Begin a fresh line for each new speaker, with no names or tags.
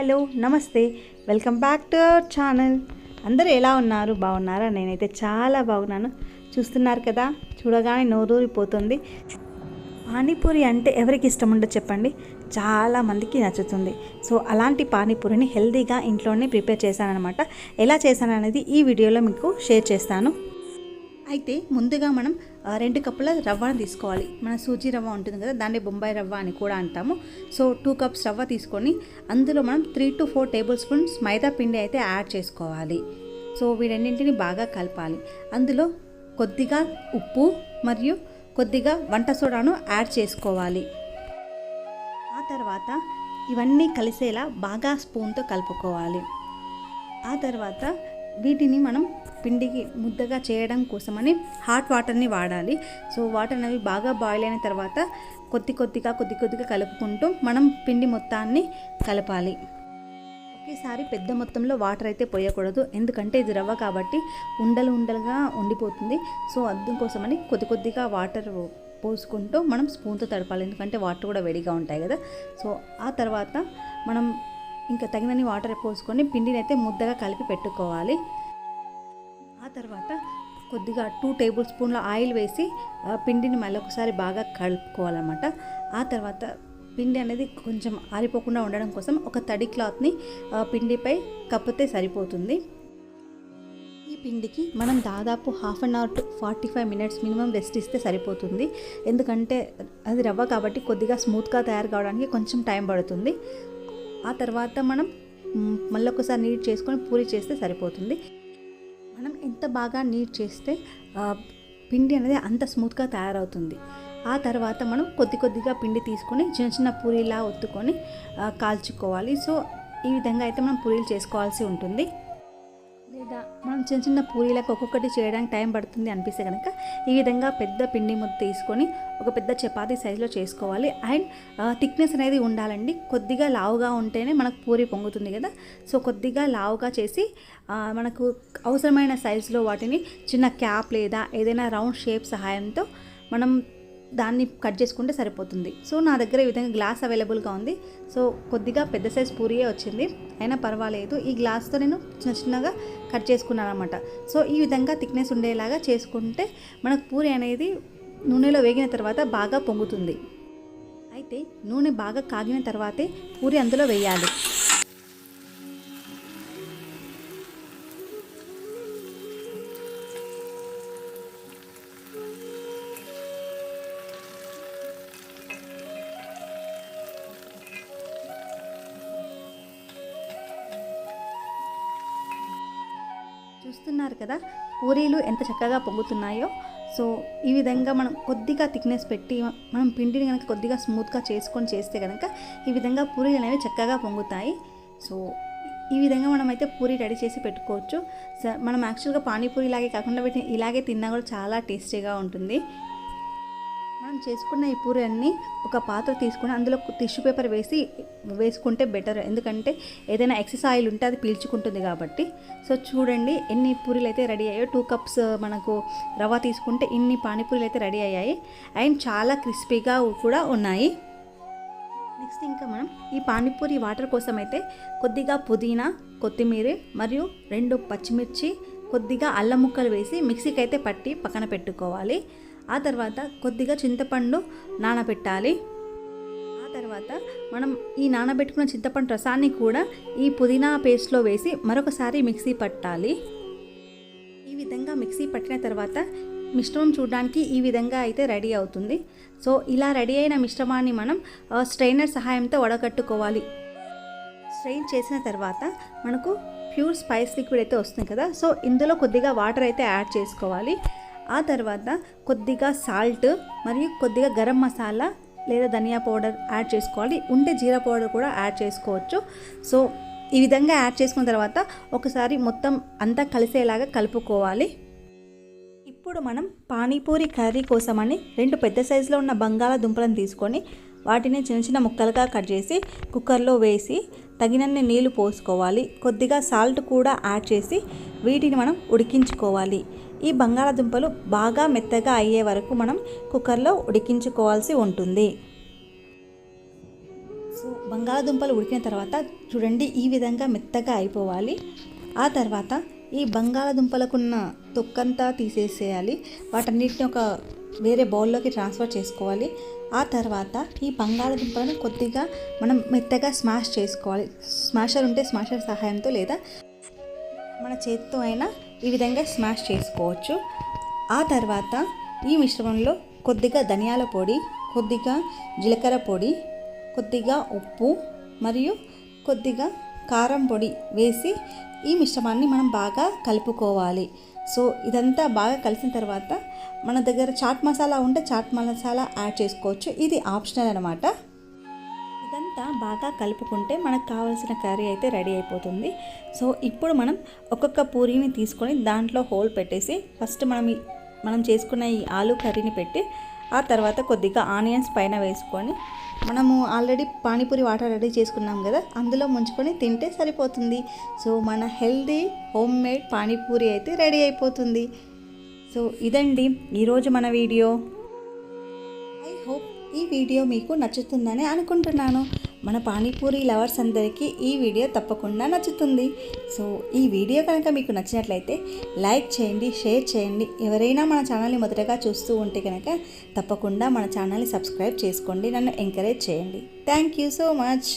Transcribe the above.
Hello నమస్తే. Welcome back to our channel. అందరూ ఎలా ఉన్నారు? బాగున్నారా? నేనైతే చాలా బాగున్నాను. చూస్తున్నారు కదా? చూడగానే నోరూరిపోతుంది. పానీపూరి అంటే ఎవరికి ఇష్టం ఉండదు చెప్పండి? చాలా మందికి నచ్చుతుంది. సో అలాంటి పానీపూరిని హెల్తీగా ఇంట్లోనే ప్రిపేర్ చేశానఅనమాట ఎలా చేశాను అనేది ఈ వీడియోలో మీకు షేర్ చేస్తాను. అయితే ముందుగా మనం రెండు కప్పుల రవ్వను తీసుకోవాలి. మన సూజీ రవ్వ ఉంటుంది కదా దాన్ని బొంబాయి రవ్వ అని కూడా అంటాము. సో టూ కప్స్ రవ్వ తీసుకొని అందులో మనం three to four tablespoons maida పిండి అయితే యాడ్ చేసుకోవాలి. సో వీటన్నింటిని బాగా కలపాలి. అందులో కొద్దిగా ఉప్పు మరియు కొద్దిగా వంట సోడాను యాడ్ చేసుకోవాలి. ఆ తర్వాత ఇవన్నీ కలిసేలా బాగా స్పూన్తో కలుపుకోవాలి. ఆ తర్వాత వీటిని మనం పిండికి ముద్దగా చేయడం కోసమని హాట్ వాటర్ని వాడాలి. సో వాటర్ అనేవి బాగా బాయిల్ అయిన తర్వాత కొద్ది కొద్దిగా కొద్ది కొద్దిగా కలుపుకుంటూ మనం పిండి మొత్తాన్ని కలపాలి. ఒకేసారి పెద్ద మొత్తంలో వాటర్ అయితే పోయకూడదు. ఎందుకంటే ఇది రవ్వ కాబట్టి ఉండలు ఉండలుగా ఉండిపోతుంది. సో అందుకోసమని కొద్ది కొద్దిగా వాటర్ పోసుకుంటూ మనం స్పూన్తో తడపాలి. ఎందుకంటే వాటర్ కూడా వేడిగా ఉంటాయి కదా. సో ఆ తర్వాత మనం ఇంకా తగినన్ని వాటర్ పోసుకొని పిండిని అయితే ముద్దగా కలిపి పెట్టుకోవాలి. ఆ తర్వాత కొద్దిగా టూ టేబుల్ స్పూన్ల ఆయిల్ వేసి పిండిని మళ్ళీ ఒకసారి బాగా కలుపుకోవాలన్నమాట. ఆ తర్వాత పిండి అనేది కొంచెం ఆరిపోకుండా ఉండడం కోసం ఒక తడి క్లాత్ని పిండిపై కప్పితే సరిపోతుంది. ఈ పిండికి మనం దాదాపు half an hour to forty five minutes minimum rest ఇస్తే సరిపోతుంది. ఎందుకంటే అది రవ్వ కాబట్టి కొద్దిగా స్మూత్గా తయారు కావడానికి కొంచెం టైం పడుతుంది. ఆ తర్వాత మనం మ్, మళ్ళీ ఒకసారి నీట్ చేసుకొని పూరి చేస్తే సరిపోతుంది. మనం ఎంత బాగా నీట్ చేస్తే పిండి అనేది అంత స్మూత్గా తయారవుతుంది. ఆ తర్వాత మనం కొద్ది కొద్దిగా పిండి తీసుకొని చిన్న చిన్న పూరీలా ఒత్తుకొని కాల్చుకోవాలి. సో ఈ విధంగా అయితే మనం పూరీలు చేసుకోవాల్సి ఉంటుంది. లేదా మనం చిన్న చిన్న పూరీలకు ఒక్కొక్కటి చేయడానికి టైం పడుతుంది అనిపిస్తే కనుక ఈ విధంగా పెద్ద పిండి ముద్ద తీసుకొని ఒక పెద్ద చపాతీ సైజులో చేసుకోవాలి. అండ్ థిక్నెస్ అనేది ఉండాలండి. కొద్దిగా లావుగా ఉంటేనే మనకు పూరి పొంగుతుంది కదా. సో కొద్దిగా లావుగా చేసి మనకు అవసరమైన సైజులో వాటిని చిన్న క్యాప్ లేదా ఏదైనా రౌండ్ షేప్ సహాయంతో మనం దాన్ని కట్ చేసుకుంటే సరిపోతుంది. సో నా దగ్గర ఈ విధంగా గ్లాస్ అవైలబుల్గా ఉంది. సో కొద్దిగా పెద్ద సైజ్ పూరియే వచ్చింది. అయినా పర్వాలేదు. ఈ గ్లాస్తో నేను చిన్న చిన్నగా కట్ చేసుకున్నాను అనమాట సో ఈ విధంగా థిక్నెస్ ఉండేలాగా చేసుకుంటే మనకు పూరి అనేది నూనెలో వేగిన తర్వాత బాగా పొంగుతుంది. అయితే నూనె బాగా కాగిన తర్వాతే పూరి అందులో వేయాలి. చూస్తున్నారు కదా పూరీలు ఎంత చక్కగా పొంగుతున్నాయో. సో ఈ విధంగా మనం కొద్దిగా థిక్నెస్ పెట్టి మనం పిండిని కనుక కొద్దిగా స్మూత్గా చేసుకొని చేస్తే కనుక ఈ విధంగా పూరీలు అనేవి చక్కగా పొంగుతాయి. సో ఈ విధంగా మనమైతే పూరి రెడీ చేసి పెట్టుకోవచ్చు. మనం యాక్చువల్గా పానీపూరి ఇలాగే కాకుండా వీటిని ఇలాగే తిన్నా కూడా చాలా టేస్టీగా ఉంటుంది. చేసుకున్న ఈ పూరి ఒక పాత్ర తీసుకుని అందులో టిష్యూ పేపర్ వేసి వేసుకుంటే బెటర్. ఎందుకంటే ఏదైనా ఎక్సెస్ ఆయిల్ ఉంటే అది పీల్చుకుంటుంది కాబట్టి. సో చూడండి ఎన్ని పూరీలు అయితే రెడీ అయ్యాయో. టూ కప్స్ uh, మనకు రవ్వ తీసుకుంటే ఇన్ని పానీపూరీలు అయితే రెడీ అయ్యాయి. అండ్ చాలా క్రిస్పీగా కూడా ఉన్నాయి. నెక్స్ట్ ఇంకా మనం ఈ పానీపూరి వాటర్ కోసం అయితే కొద్దిగా పుదీనా కొత్తిమీర మరియు రెండు పచ్చిమిర్చి కొద్దిగా అల్లం ముక్కలు వేసి మిక్సీకి అయితే పట్టి పక్కన పెట్టుకోవాలి. ఆ తర్వాత కొద్దిగా చింతపండు నానబెట్టాలి. ఆ తర్వాత మనం ఈ నానబెట్టుకున్న చింతపండు రసాన్ని కూడా ఈ పుదీనా పేస్ట్లో వేసి మరొకసారి మిక్సీ పట్టాలి. ఈ విధంగా మిక్సీ పట్టిన తర్వాత మిశ్రమం చూడడానికి ఈ విధంగా అయితే రెడీ అవుతుంది. సో ఇలా రెడీ అయిన మిశ్రమాన్ని మనం స్ట్రైనర్ సహాయంతో వడగట్టుకోవాలి. స్ట్రెయిన్ చేసిన తర్వాత మనకు ప్యూర్ స్పైస్ లిక్విడ్ అయితే వస్తుంది కదా. సో ఇందులో కొద్దిగా వాటర్ అయితే యాడ్ చేసుకోవాలి. ఆ తర్వాత కొద్దిగా సాల్ట్ మరియు కొద్దిగా గరం మసాలా లేదా ధనియా పౌడర్ యాడ్ చేసుకోవాలి. ఉంటే జీరా పౌడర్ కూడా యాడ్ చేసుకోవచ్చు. సో ఈ విధంగా యాడ్ చేసుకున్న తర్వాత ఒకసారి మొత్తం అంతా కలిసేలాగా కలుపుకోవాలి. ఇప్పుడు మనం పానీపూరి కర్రీ కోసమని రెండు పెద్ద సైజులో ఉన్న బంగాళాదుంపలను తీసుకొని వాటిని చిన్న చిన్న ముక్కలుగా కట్ చేసి కుక్కర్లో వేసి తగినన్ని నీళ్ళు పోసుకోవాలి. కొద్దిగా సాల్ట్ కూడా యాడ్ చేసి వీటిని మనం ఉడికించుకోవాలి. ఈ బంగాళాదుంపలు బాగా మెత్తగా అయ్యే వరకు మనం కుక్కర్లో ఉడికించుకోవాల్సి ఉంటుంది. సో బంగాళదుంపలు ఉడికిన తర్వాత చూడండి ఈ విధంగా మెత్తగా అయిపోవాలి. ఆ తర్వాత ఈ బంగాళాదుంపలకున్న తొక్కంతా తీసేసేయాలి. వాటన్నిటిని ఒక వేరే బౌల్లోకి ట్రాన్స్ఫర్ చేసుకోవాలి. ఆ తర్వాత ఈ బంగాళదుంపలను కొద్దిగా మనం మెత్తగా స్మాష్ చేసుకోవాలి. స్మాషర్ ఉంటే స్మాషర్ సహాయంతో లేదా మన చేతితో అయినా ఈ విధంగా స్మాష్ చేసుకోవచ్చు. ఆ తర్వాత ఈ మిశ్రమంలో కొద్దిగా ధనియాల పొడి కొద్దిగా జీలకర్ర పొడి కొద్దిగా ఉప్పు మరియు కొద్దిగా కారం పొడి వేసి ఈ మిశ్రమాన్ని మనం బాగా కలుపుకోవాలి. సో ఇదంతా బాగా కలిసిన తర్వాత మన దగ్గర చాట్ మసాలా ఉంటే చాట్ మసాలా యాడ్ చేసుకోవచ్చు. ఇది ఆప్షనల్ అనమాట ఇదంతా బాగా కలుపుకుంటే మనకు కావాల్సిన కర్రీ అయితే రెడీ అయిపోతుంది. సో ఇప్పుడు మనం ఒక్కొక్క పూరీని తీసుకొని దాంట్లో హోల్ పెట్టేసి ఫస్ట్ మనం మనం చేసుకున్న ఈ ఆలు కర్రీని పెట్టి ఆ తర్వాత కొద్దిగా ఆనియన్స్ పైన వేసుకొని మనము ఆల్రెడీ పానీపూరి వాటర్ రెడీ చేసుకున్నాం కదా అందులో ముంచుకొని తింటే సరిపోతుంది. సో మన హెల్దీ హోమ్ మేడ్ పానీపూరి అయితే రెడీ అయిపోతుంది. సో ఇదండి ఈరోజు మన వీడియో. ఐ హోప్ ఈ వీడియో మీకు నచ్చుతుందని అనుకుంటున్నాను. మన పానీపూరి లవర్స్ అందరికీ ఈ వీడియో తప్పకుండా నచ్చుతుంది. సో ఈ వీడియో కనుక మీకు నచ్చినట్లయితే లైక్ చేయండి షేర్ చేయండి. ఎవరైనా మన ఛానల్ని మొదటగా చూస్తూ ఉంటే కనుక తప్పకుండా మన ఛానల్ని సబ్స్క్రైబ్ చేసుకోండి. నన్ను ఎంకరేజ్ చేయండి. Thank you so much.